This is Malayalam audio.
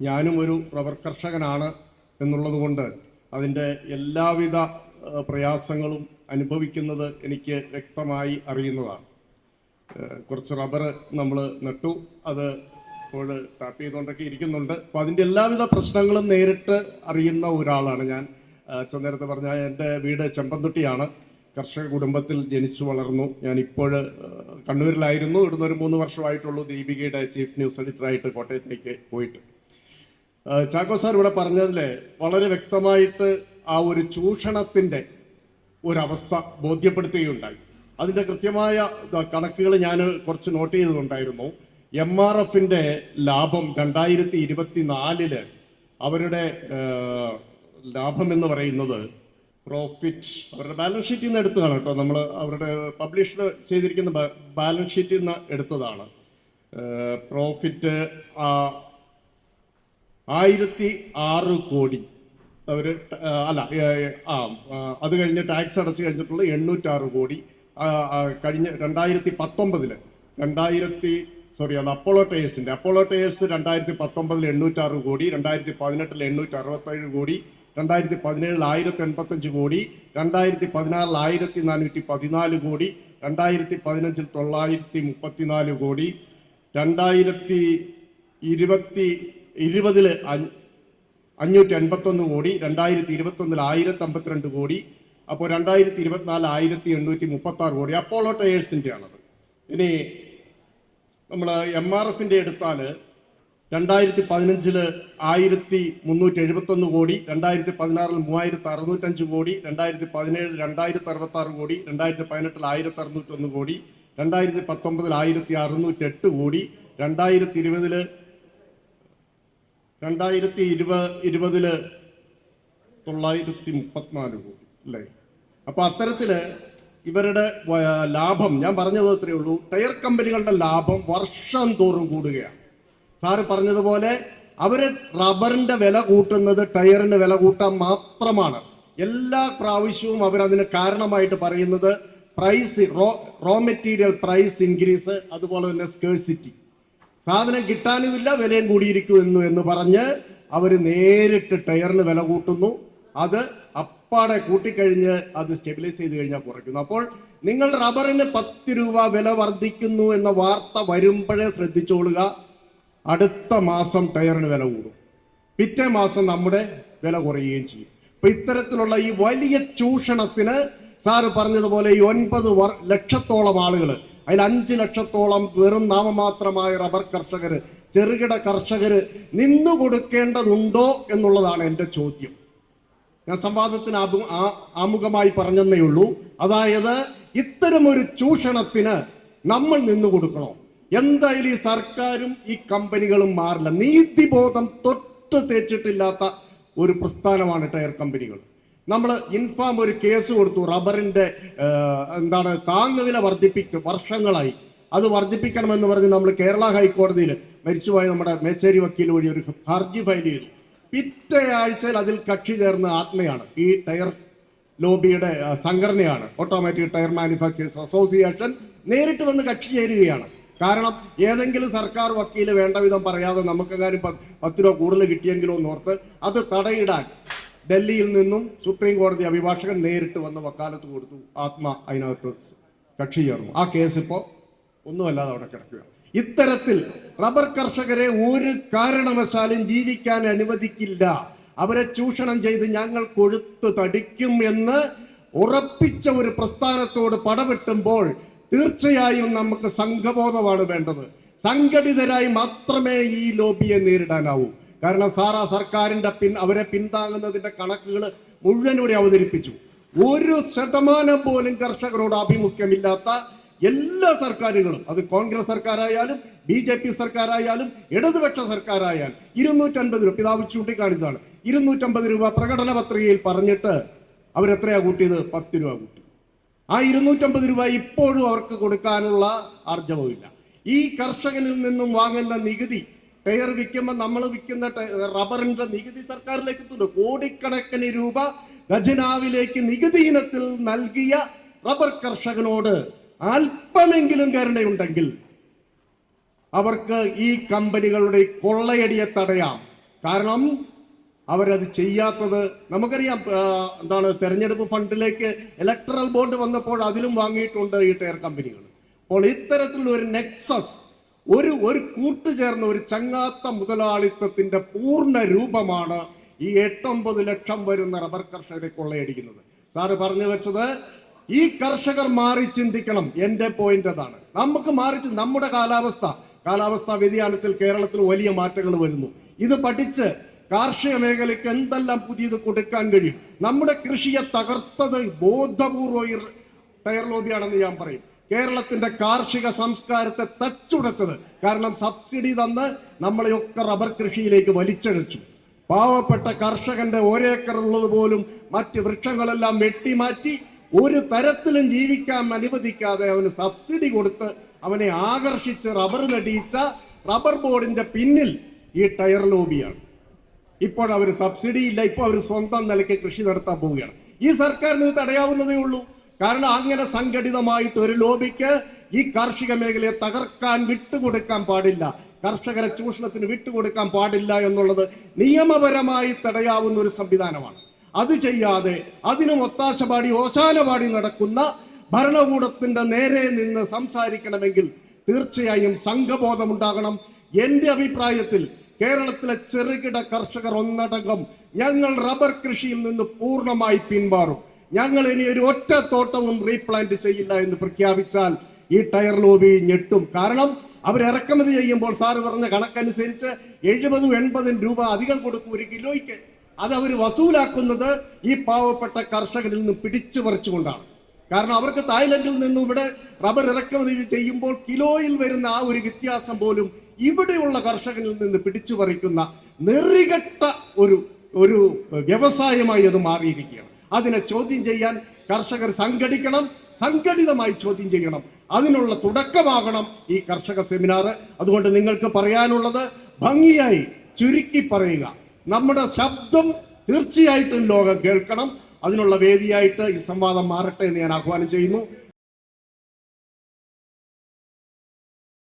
ഞാനും ഒരു റബ്ബർ കർഷകനാണ് എന്നുള്ളത് കൊണ്ട് അതിന്റെ എല്ലാവിധ പ്രയാസങ്ങളും അനുഭവിക്കുന്നത് എനിക്ക് വ്യക്തമായി അറിയുന്നതാണ്. കുറച്ച് റബ്ബർ നമ്മൾ നട്ടു. അത് ഇപ്പോൾ ടാപ്പ് ചെയ്തുകൊണ്ടൊക്കെ ഇരിക്കുന്നുണ്ട്. അപ്പോൾ അതിന്റെ എല്ലാവിധ പ്രശ്നങ്ങളും നേരിട്ട് അറിയുന്ന ഒരാളാണ് ഞാൻ. നേരത്തെ പറഞ്ഞ എന്റെ വീട് ചെമ്പന്തുട്ടിയാണ്. കർഷക കുടുംബത്തിൽ ജനിച്ചു വളർന്നു. ഞാൻ ഇപ്പോൾ കണ്ണൂരിലായിരുന്നു. ഇവിടുന്ന് ഒരു മൂന്ന് വർഷമായിട്ടുള്ളൂ ദീപികയുടെ ചീഫ് ന്യൂസ് എഡിറ്ററായിട്ട് കോട്ടയത്തേക്ക് പോയിട്ട്. ചാക്കോ സാർ ഇവിടെ പറഞ്ഞതിൽ വളരെ വ്യക്തമായിട്ട് ആ ഒരു ചൂഷണത്തിന്റെ ഒരവസ്ഥ ബോധ്യപ്പെടുത്തുകയുണ്ടായി. അതിന്റെ കൃത്യമായ കണക്കുകൾ ഞാൻ കുറച്ച് നോട്ട് ചെയ്തിട്ടുണ്ടായിരുന്നു എം ആർ എഫിന്റെ ലാഭം രണ്ടായിരത്തി ഇരുപത്തി നാലിൽ അവരുടെ ലാഭം എന്ന് പറയുന്നത് പ്രോഫിറ്റ് അവരുടെ ബാലൻസ് ഷീറ്റിൽ നിന്ന് എടുത്തതാണ് കേട്ടോ. നമ്മൾ അവരുടെ പബ്ലിഷ് ചെയ്തിരിക്കുന്ന ബാലൻസ് ഷീറ്റിൽ നിന്ന് എടുത്തതാണ്. പ്രോഫിറ്റ് ആയിരത്തി ആറ് കോടി. അവർ അല്ല ആ അത് കഴിഞ്ഞ് ടാക്സ് അടച്ചു കഴിഞ്ഞിട്ടുള്ള എണ്ണൂറ്റാറ് കോടി. കഴിഞ്ഞ രണ്ടായിരത്തി പത്തൊമ്പതിൽ രണ്ടായിരത്തി സോറി അത് അപ്പോളോ ടയേഴ്സിന്റെ അപ്പോളോ ടയേഴ്സ് രണ്ടായിരത്തി പത്തൊമ്പതിൽ എണ്ണൂറ്റാറ് കോടി രണ്ടായിരത്തി പതിനെട്ടിൽ എണ്ണൂറ്റി അറുപത്തേഴ് കോടി രണ്ടായിരത്തി പതിനേഴിൽ ആയിരത്തി എൺപത്തഞ്ച് കോടി രണ്ടായിരത്തി പതിനാറിൽ ആയിരത്തി നാനൂറ്റി പതിനാല് കോടി രണ്ടായിരത്തി പതിനഞ്ചിൽ തൊള്ളായിരത്തി മുപ്പത്തിനാല് കോടി രണ്ടായിരത്തി ഇരുപത്തി ഇരുപതിൽ അഞ്ഞൂറ്റി എൺപത്തൊന്ന് കോടി രണ്ടായിരത്തി ഇരുപത്തൊന്നിൽ ആയിരത്തി അമ്പത്തിരണ്ട് കോടി അപ്പോൾ രണ്ടായിരത്തി ഇരുപത്തിനാല് ആയിരത്തി എണ്ണൂറ്റി മുപ്പത്തി ആറ് കോടി. അപ്പോളോ ടയേഴ്സിന്റെ ആണത് ഇനി നമ്മൾ എം ആർ എഫിന്റെ എടുത്താൽ രണ്ടായിരത്തി പതിനഞ്ചിൽ ആയിരത്തി മുന്നൂറ്റി എഴുപത്തൊന്ന് കോടി രണ്ടായിരത്തി പതിനാറിൽ മൂവായിരത്തി അറുന്നൂറ്റഞ്ച് കോടി രണ്ടായിരത്തി പതിനേഴിൽ രണ്ടായിരത്തി അറുപത്തി ആറ് കോടി രണ്ടായിരത്തി പതിനെട്ടിൽ ആയിരത്തി അറുന്നൂറ്റൊന്ന് കോടി രണ്ടായിരത്തി പത്തൊമ്പതിൽ ആയിരത്തി അറുന്നൂറ്റെട്ട് കോടി രണ്ടായിരത്തി ഇരുപതിൽ രണ്ടായിരത്തി ഇരുപത് ഇരുപതിൽ തൊള്ളായിരത്തി മുപ്പത്തിനാല് കോടി അല്ലേ? അപ്പൊ അത്തരത്തിൽ ഇവരുടെ ലാഭം ഞാൻ പറഞ്ഞത് അത്രയേ ഉള്ളൂ ടയർ കമ്പനികളുടെ ലാഭം വർഷം തോറും കൂടുകയാണ്. സാറ് പറഞ്ഞതുപോലെ അവർ റബ്ബറിന്റെ വില കൂട്ടുന്നത് ടയറിന് വില കൂട്ടാൻ മാത്രമാണ്. എല്ലാ പ്രാവശ്യവും അവരതിന് കാരണമായിട്ട് പറയുന്നത് price raw raw material price increase അതുപോലെ തന്നെ സ്കേഴ്സിറ്റി. സാധനം കിട്ടാനുമില്ല വിലയും കൂടിയിരിക്കുന്നു എന്ന് പറഞ്ഞ് അവർ നേരിട്ട് ടയറിന് വില കൂട്ടുന്നു. അത് അപ്പാടെ കൂട്ടിക്കഴിഞ്ഞ് അത് സ്റ്റെബിലൈസ് ചെയ്ത് കഴിഞ്ഞാൽ കുറയ്ക്കുന്നു. അപ്പോൾ നിങ്ങൾ റബ്ബറിന് പത്ത് രൂപ വില വർദ്ധിക്കുന്നു എന്ന വാർത്ത വരുമ്പോഴേ ശ്രദ്ധിച്ചോളുക. അടുത്ത മാസം ടയറിന് വില കൂടും. പിറ്റേ മാസം നമ്മുടെ വില കുറയുകയും ചെയ്യും. അപ്പൊ ഇത്തരത്തിലുള്ള ഈ വലിയ ചൂഷണത്തിന് സാറ് പറഞ്ഞതുപോലെ ഈ ഒൻപത് ലക്ഷത്തോളം ആളുകൾ അതിൽ അഞ്ച് ലക്ഷത്തോളം വെറും നാമമാത്രമായ റബ്ബർ കർഷകർ ചെറുകിട കർഷകർ നിന്നു കൊടുക്കേണ്ടതുണ്ടോ എന്നുള്ളതാണ് എന്റെ ചോദ്യം. ഞാൻ സംവാദത്തിന് അഭി ആമുഖമായി പറഞ്ഞെന്നേ ഉള്ളൂ. അതായത് ഇത്തരമൊരു ചൂഷണത്തിന് നമ്മൾ നിന്നു കൊടുക്കണോ? എന്തായാലും ഈ സർക്കാരും ഈ കമ്പനികളും മാറില്ല. നീതിബോധം തൊട്ട് തേച്ചിട്ടില്ലാത്ത ഒരു പ്രസ്ഥാനമാണ് ടയർ കമ്പനികൾ. നമ്മൾ ഇൻഫാം ഒരു കേസ് കൊടുത്തു. റബ്ബറിന്റെ ആ, എന്താണ് താങ്ങുവില വർദ്ധിപ്പിക്കും വർഷങ്ങളായി. അത് വർദ്ധിപ്പിക്കണമെന്ന് പറഞ്ഞ് നമ്മൾ കേരള ഹൈക്കോടതിയിൽ മരിച്ചുപോയ നമ്മുടെ മേച്ചേരി വക്കീൽ വഴി ഒരു ഹർജി ഫയൽ ചെയ്തു. പിറ്റേ ആഴ്ചയിൽ അതിൽ കക്ഷി ചേർന്ന ആത്മയാണ്. ഈ ടയർ ലോബിയുടെ സംഘടനയാണ്. ഓട്ടോമാറ്റിക് ടയർ മാനുഫാക്ചേഴ്സ് അസോസിയേഷൻ നേരിട്ട് വന്ന് കക്ഷി ചേരുകയാണ്. കാരണം ഏതെങ്കിലും സർക്കാർ വക്കീൽ വേണ്ട വിധം പറയാതെ നമുക്കെങ്ങാനും പത്ത് രൂപ കൂടുതൽ കിട്ടിയെങ്കിലോ എന്നോർത്ത് അത് തടയിടാൻ ഡൽഹിയിൽ നിന്നും സുപ്രീം കോടതി അഭിഭാഷകൻ നേരിട്ട് വന്ന് വക്കാലത്ത് കൊടുത്തു. ആത്മ അതിനകത്ത് കക്ഷി ചേർന്നു. ആ കേസ് ഇപ്പോൾ ഒന്നുമല്ലാതെ അവിടെ കിടക്കുകയാണ്. ഇത്തരത്തിൽ റബ്ബർ കർഷകരെ ഒരു കാരണവശാലും ജീവിക്കാൻ അനുവദിക്കില്ല. അവരെ ചൂഷണം ചെയ്ത് ഞങ്ങൾ കൊഴുത്ത് തടിക്കും എന്ന് ഉറപ്പിച്ച ഒരു പ്രസ്ഥാനത്തോട് പടവെട്ടുമ്പോൾ തീർച്ചയായും നമുക്ക് സംഘബോധമാണ് വേണ്ടത്. സംഘടിതരായി മാത്രമേ ഈ ലോബിയെ നേരിടാനാവൂ. കാരണം സാറാ സർക്കാരിന്റെ പിൻ അവരെ പിന്താങ്ങുന്നതിന്റെ കണക്കുകൾ മുഴുവൻ ഇവിടെ അവതരിപ്പിച്ചു. ഒരു ശതമാനം പോലും കർഷകരോട് ആഭിമുഖ്യമില്ലാത്ത എല്ലാ സർക്കാരുകളും അത് കോൺഗ്രസ് സർക്കാരായാലും ബി ജെ പി സർക്കാരായാലും ഇടതുപക്ഷ സർക്കാരായാലും ഇരുന്നൂറ്റൻപത് രൂപ പിതാവ് ചൂണ്ടിക്കാണിച്ചതാണ്. ഇരുന്നൂറ്റമ്പത് രൂപ പ്രകടന പത്രികയിൽ പറഞ്ഞിട്ട് അവരെത്രയാ കൂട്ടിയത്? പത്ത് രൂപ കൂട്ടി. ആ ഇരുന്നൂറ്റമ്പത് രൂപ ഇപ്പോഴും അവർക്ക് കൊടുക്കാനുള്ള ആർജവമില്ല ഈ കർഷകനിൽ നിന്നും വാങ്ങുന്ന നികുതി ടയർ വിൽക്കുമ്പോൾ നമ്മൾ വിൽക്കുന്ന റബ്ബറിന്റെ നികുതി സർക്കാരിലേക്ക് എത്തുന്നു കോടിക്കണക്കിന് രൂപ ഖജനാവിലേക്ക് നികുതി ഇനത്തിൽ നൽകിയ റബ്ബർ കർഷകനോട് അല്പമെങ്കിലും കരുണയുണ്ടെങ്കിൽ അവർക്ക് ഈ കമ്പനികളുടെ കൊള്ളയടിയെ തടയാം. കാരണം അവരത് ചെയ്യാത്തത് നമുക്കറിയാം എന്താണ് തെരഞ്ഞെടുപ്പ് ഫണ്ടിലേക്ക് ഇലക്ട്രൽ ബോണ്ട് വന്നപ്പോൾ അതിലും വാങ്ങിയിട്ടുണ്ട് ഈ ടയർ കമ്പനികൾ. അപ്പോൾ ഇത്തരത്തിലുള്ള ഒരു നെക്സസ് ഒരു ഒരു കൂട്ടുചേർന്ന ഒരു ചങ്ങാത്ത മുതലാളിത്തത്തിന്റെ പൂർണ രൂപമാണ് ഈ എട്ടൊമ്പത് ലക്ഷം വരുന്ന റബ്ബർ കർഷകരെ കൊള്ളയടിക്കുന്നത്. സാറ് പറഞ്ഞു വെച്ചത് ഈ കർഷകർ മാറി ചിന്തിക്കണം. എന്റെ പോയിന്റ് അതാണ്. നമുക്ക് മാറി നമ്മുടെ കാലാവസ്ഥ. കാലാവസ്ഥാ വ്യതിയാനത്തിൽ കേരളത്തിൽ വലിയ മാറ്റങ്ങൾ വരുന്നു. ഇത് പഠിച്ച് കാർഷിക മേഖലയ്ക്ക് എന്തെല്ലാം പുതിയത് കൊടുക്കാൻ കഴിയും? നമ്മുടെ കൃഷിയെ തകർത്തത് ബോധപൂർവം ടയർ ലോബിയാണെന്ന് ഞാൻ പറയും. കേരളത്തിന്റെ കാർഷിക സംസ്കാരത്തെ തച്ചുടച്ചത്. കാരണം സബ്സിഡി തന്ന് നമ്മളെയൊക്കെ റബ്ബർ കൃഷിയിലേക്ക് വലിച്ചഴച്ചു പാവപ്പെട്ട കർഷകന്റെ ഒരേക്കർ ഉള്ളത് പോലും മറ്റ് വൃക്ഷങ്ങളെല്ലാം വെട്ടിമാറ്റി ഒരു തരത്തിലും ജീവിക്കാൻ അനുവദിക്കാതെ അവന് സബ്സിഡി കൊടുത്ത് അവനെ ആകർഷിച്ച് റബ്ബർ നടിയിച്ച റബ്ബർ ബോർഡിന്റെ പിന്നിൽ ഈ ടയർ ലോബിയാണ്. ഇപ്പോൾ സബ്സിഡി ഇല്ല ഇപ്പോൾ അവർ സ്വന്തം നിലയ്ക്ക് കൃഷി നടത്താൻ പോവുകയാണ്. ഈ സർക്കാരിന് ഇത് തടയാവുന്നതേ ഉള്ളൂ. കാരണം അങ്ങനെ സംഘടിതമായിട്ട് ഒരു ലോബിക്ക് ഈ കാർഷിക മേഖലയെ തകർക്കാൻ വിട്ടുകൊടുക്കാൻ പാടില്ല. കർഷകരെ ചൂഷണത്തിന് വിട്ടുകൊടുക്കാൻ പാടില്ല എന്നുള്ളത് നിയമപരമായി തടയാവുന്ന ഒരു സംവിധാനമാണ്. അത് ചെയ്യാതെ അതിനും ഒത്താശപാടി ഓശാനപാടി ഓശാന പാടി നടക്കുന്ന ഭരണകൂടത്തിന്റെ നേരെ നിന്ന് സംസാരിക്കണമെങ്കിൽ തീർച്ചയായും സംഘബോധമുണ്ടാകണം. എന്റെ അഭിപ്രായത്തിൽ കേരളത്തിലെ ചെറുകിട കർഷകർ ഒന്നടങ്കം ഞങ്ങൾ റബ്ബർ കൃഷിയിൽ നിന്ന് പൂർണമായി പിന്മാറും ഞങ്ങൾ ഇനി ഒരു ഒറ്റ തോട്ടവും റീപ്ലാന്റ് ചെയ്യില്ല എന്ന് പ്രഖ്യാപിച്ചാൽ ഈ ടയർ ലോബി ഞെട്ടും. കാരണം അവർ ഇറക്കുമതി ചെയ്യുമ്പോൾ സാറ് പറഞ്ഞ കണക്കനുസരിച്ച് എഴുപതും എൺപതും രൂപ അധികം കൊടുക്കും ഒരു കിലോയ്ക്ക്. അത് അവർ വസൂലാക്കുന്നത് ഈ പാവപ്പെട്ട കർഷകരിൽ നിന്ന് പിടിച്ചു പറിച്ചുകൊണ്ടാണ്. കാരണം അവർക്ക് തായ്ലൻഡിൽ നിന്നും ഇവിടെ റബ്ബർ ഇറക്കുമതി ചെയ്യുമ്പോൾ കിലോയിൽ വരുന്ന ആ ഒരു വ്യത്യാസം പോലും ഇവിടെയുള്ള കർഷകനിൽ നിന്ന് പിടിച്ചു പറിക്കുന്ന നെറികെട്ട ഒരു ഒരു വ്യവസായമായി അത് മാറിയിരിക്കുകയാണ്. അതിനെ ചോദ്യം ചെയ്യാൻ കർഷകർ സംഘടിക്കണം സംഘടിതമായി ചോദ്യം ചെയ്യണം. അതിനുള്ള തുടക്കമാകണം ഈ കർഷക സെമിനാർ അതുകൊണ്ട് നിങ്ങൾക്ക് പറയാനുള്ളത് ഭംഗിയായി ചുരുക്കി പറയുക. നമ്മുടെ ശബ്ദം തീർച്ചയായിട്ടും ലോകം കേൾക്കണം. അതിനുള്ള വേദിയായിട്ട് ഈ സംവാദം മാറട്ടെ എന്ന് ഞാൻ ആഹ്വാനം ചെയ്യുന്നു.